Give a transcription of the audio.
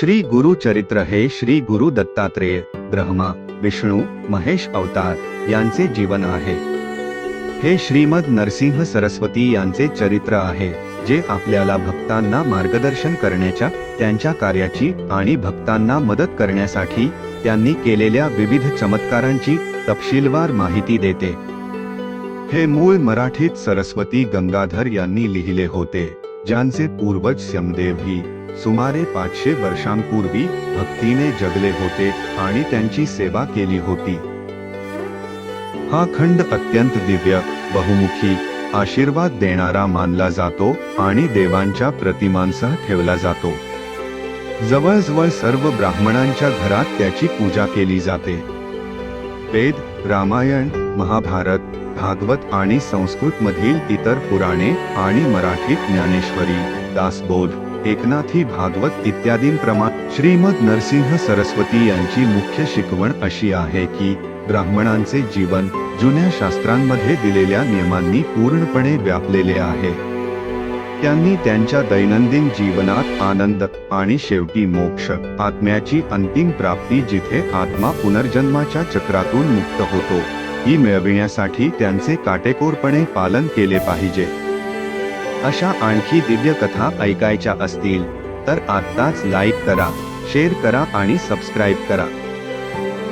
श्री गुरु चरित्र हे श्री गुरु दत्तात्रेय ब्रह्मा विष्णू महेश अवतार यांचे जीवन आहे. हे श्रीमद नरसिंह सरस्वती यांचे चरित्र आहे जे आपल्याला भक्तांना मार्गदर्शन करण्याच्या त्यांच्या कार्याची आणि भक्तांना मदत करण्यासाठी त्यांनी केलेल्या विविध चमत्कारांची तपशीलवार माहिती देते. हे मूळ मराठीत सरस्वती गंगाधर यांनी लिहिले होते. ज्यांचे पूर्वज श्यमदेव ही. सुमारे पाचशे वर्षांपूर्वी भक्तीने जगले होते आणि त्यांची सेवा केली होती. हा खंड अत्यंत दिव्य बहुमुखी आशीर्वाद देणारा मानला जातो आणि देवांच्या प्रतिमांसह ठेवला जातो. जवळजवळ सर्व ब्राह्मणांच्या घरात त्याची पूजा केली जाते. वेद रामायण महाभारत भागवत आणि संस्कृत मधील इतर पुराणे आणि मराठीत ज्ञानेश्वरी दासबोध एकनाथी भागवत इत्यादींप्रमाणे श्रीमद नरसिंह सरस्वती यांची मुख्य शिकवण अशी आहे की ब्राह्मणांचे जीवन जुन्या शास्त्रांमध्ये दिलेल्या नियमांनी पूर्णपणे व्यापलेले आहे. त्यांनी त्यांच्या दैनंदिन जीवनात आनंद आणि शेवटी मोक्ष आत्म्याची अंतिम प्राप्ती जिथे आत्मा पुनर्जन्माच्या चक्रातून मुक्त होतो. ही मिळविण्यासाठी त्यांचे काटेकोरपणे पालन केले पाहिजे. अशा आणखी दिव्य कथा ऐकायच्या असतील तर आत्ताच लाईक करा शेअर करा आणि सबस्क्राईब करा.